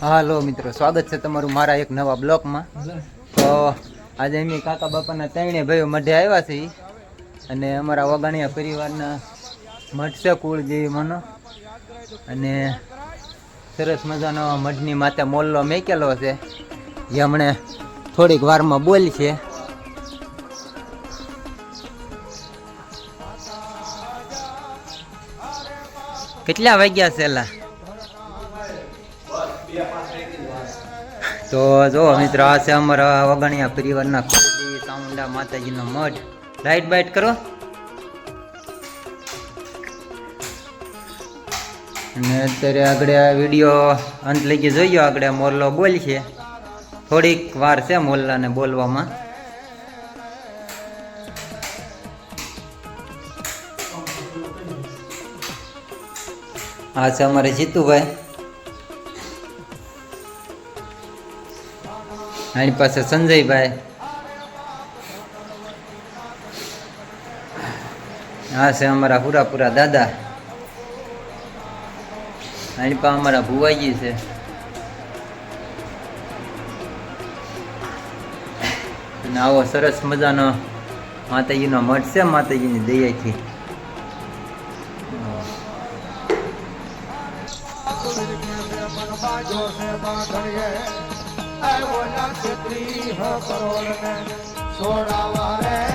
હાલો મિત્રો, સ્વાગત છે તમારું મારા એક નવા બ્લોકમાં. તો આજે અમે કાકા બાપાના ત્રણે ભાઈઓ મઢે આવ્યા છે અને અમારા વગાણિયા પરિવારના મઠ છે કુળ જેવી મનો અને સરસ મજાનો મઢની માથે મોલ્લો મેકેલો છે. જે હમણે થોડીક વારમાં બોલ છે. કેટલા વાગ્યા છે તો જો મિત્રો, આ છે અમારા વગણિયા પરિવારના કુળદેવી ચામુંડા માતાજીનો મઠ લાઈટ બાઈટ કરો. અને અત્યારે આગળ આ વીડિયો અંત લગી જોયો આગળ મોરલો બોલ છે. થોડીક વાર છે મોરલાને બોલવામાં. આ છે અમારે જીતુભાઈ. આની પાસે સંજયભાઈ. આ છે અમારા પૂરા પૂરા દાદા. એની પાસે અમારા ભુવાજી છે. અને આવો સરસ મજાનો માતાજીનો મઠ છે, માતાજીની દયાથી. ત્રીહ કરોડ ને સોળા વારે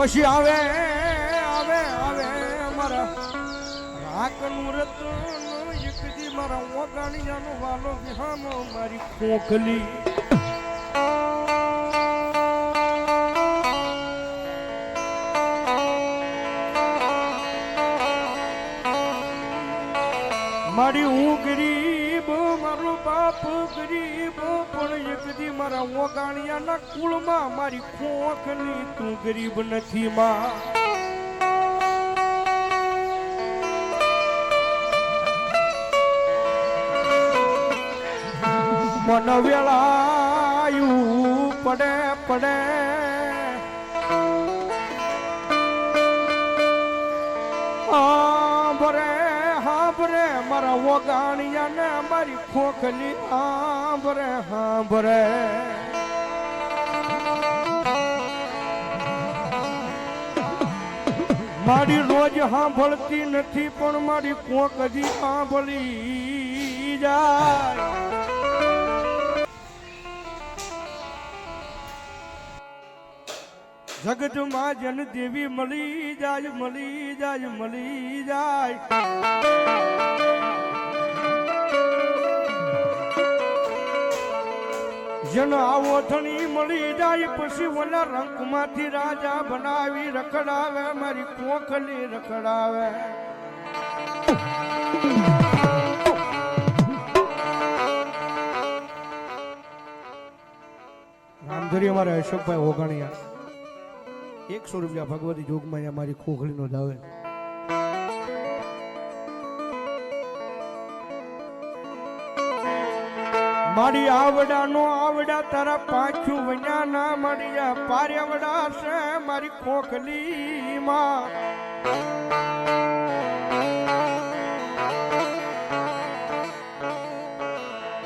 પછી આવે આવે આવે મારા રાખનું રતન એકદી મારા ઓગાણિયાનો વાલો વિહાનો મારી ખોખલી. મારી મારો બાપ ગરીબ, પણ એકદી મારા ઓગાણિયાના કુળમાં મારી ખોખલી તું ગરીબ નથી માં. મન વેળાયું, પડે પડે. હાંભરે મારા વગાણિયા ને મારી ખોખલી આંભરે હાંભરે મારી રોજ સાંભળતી નથી, પણ મારી કોક હજી સાંભળી જાય. જગતમાં જન દેવી મળી જાય મળી જાય મળી જાય. જન આવો ધણી મળી જાય, પછી ઓલા રંગમાંથી રાજા બનાવી રખડાવે, મારી કોખલી રખડાવે. રામધરી અમારા અશોકભાઈ ઓગણિયા. એકસો રૂપિયા ભગવતી જોગમાં અમારી મારી દાવે મારી આવડા નો આવડા તારા પાછું વન્યા ના મળ્યા પાર્યાવડા છે મારી ખોખલી માં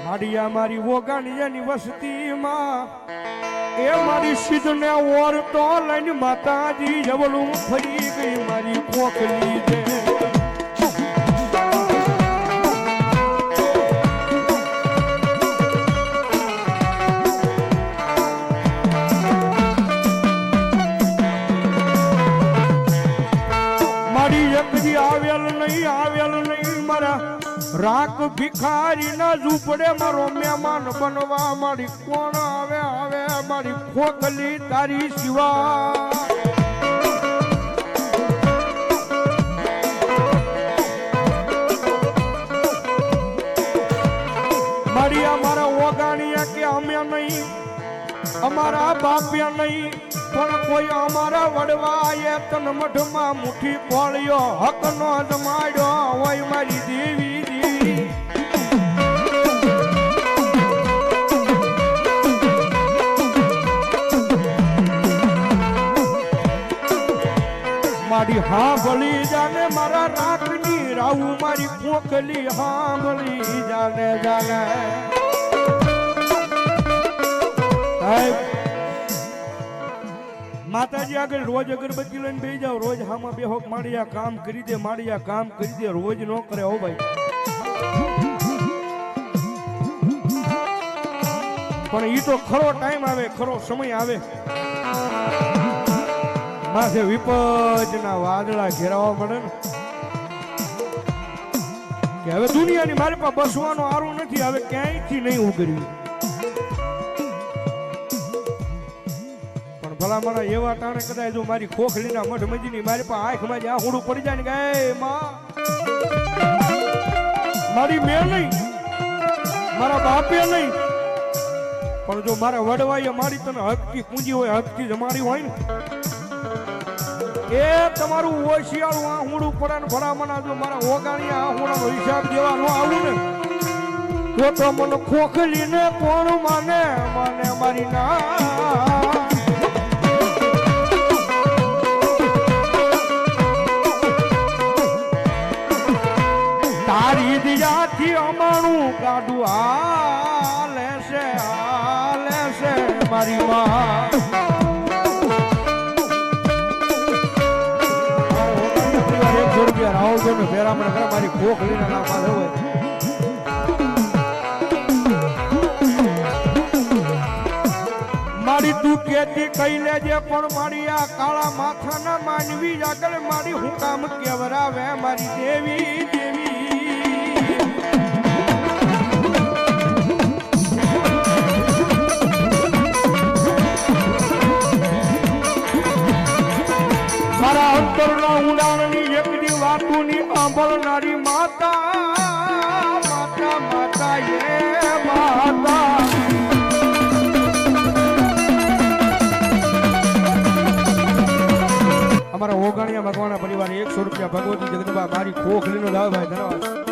માડિયા મારી ઓગાણિયાની વસ્તીમાં. એ મારી સિદ્ધને ઓર તો લઈને માતાજી જવલું ફરી ગઈ મારી કોકલી છે મારી એકજી આવેલ નહીં આવેલ નહીં મારા રાખ ભિખારી ના ઝૂપડે મારો મહેમાન બનવા મારી કોણ આવ્યા આવે? મારી ખોખલી તારી શિવા મારી અમારા ઓગાણિયા કે અમે નહીં, અમારા બાપ્યા નહીં, પણ કોઈ અમારા વડવાએ તન મઠમાં મુઠ્ઠી ખોળ્યો હક નો જમાડ્યો હોય મારી દેવી. મારી હા ભળી જાને, મારા રાખની રાવું મારી કોકલી હા ભલી જાને. જાને માતાજી આગળ રોજ અગરબત્તી લઈને બેસી જાવ રોજ હામાં બેહો માડી આ કામ કરી દે આ કામ કરી દે. રોજ નો કરે હો ભાઈ. પણ ઈ તો ખરો ટાઈમ આવે, ખરો સમય આવે. માથે વિપજના વાદળા ઘેરાવા મળે ને. કે હવે દુનિયાની મારી પાસે બસવાનો આરો નથી, હવે ક્યાંયથી નહીં ઉગર્યું પણ ભલા મારા એવા ટાણે કદાચ જો મારી ખોખલીના મઠ મજીની મારી પાસે આંખમાં જ આહુડું પડી જાય ને ગાય "એ માં, મારી મેં નહીં, મારા બાપે નહીં. પણ જો મારા વડવાઈએ મારી તને હકથી પૂંજી હોય હકથી જમાડી હોય ને એ તમારું ઓશિયાળું આહુડું પડે ને ભલામણા જો મારા ઓગાણી આહુડાનો હિસાબ દેવા ન આવું ને. તો તો મને ખોખલીને કોણ માને માને મારી ના. તારી દિયાથી અમારું કાઢું હાલે છે હાલે છે મારી માં. રાહુલ ભેરામણ કરે? મારી ખોખ લઈને નાખવા દેવું મારી તું કેતી કઈ લેજે, પણ મારી આ કાળા માથાના માનવી આગળ મારી હું કામ કેવરાવે? મારી દેવી દેવી ઓગાણિયા મકવાણા પરિવાર એકસો રૂપિયા ભગવતી જગદંબા મારી ખોખ લીનો લાવ ભાઈ ધન્યવાદ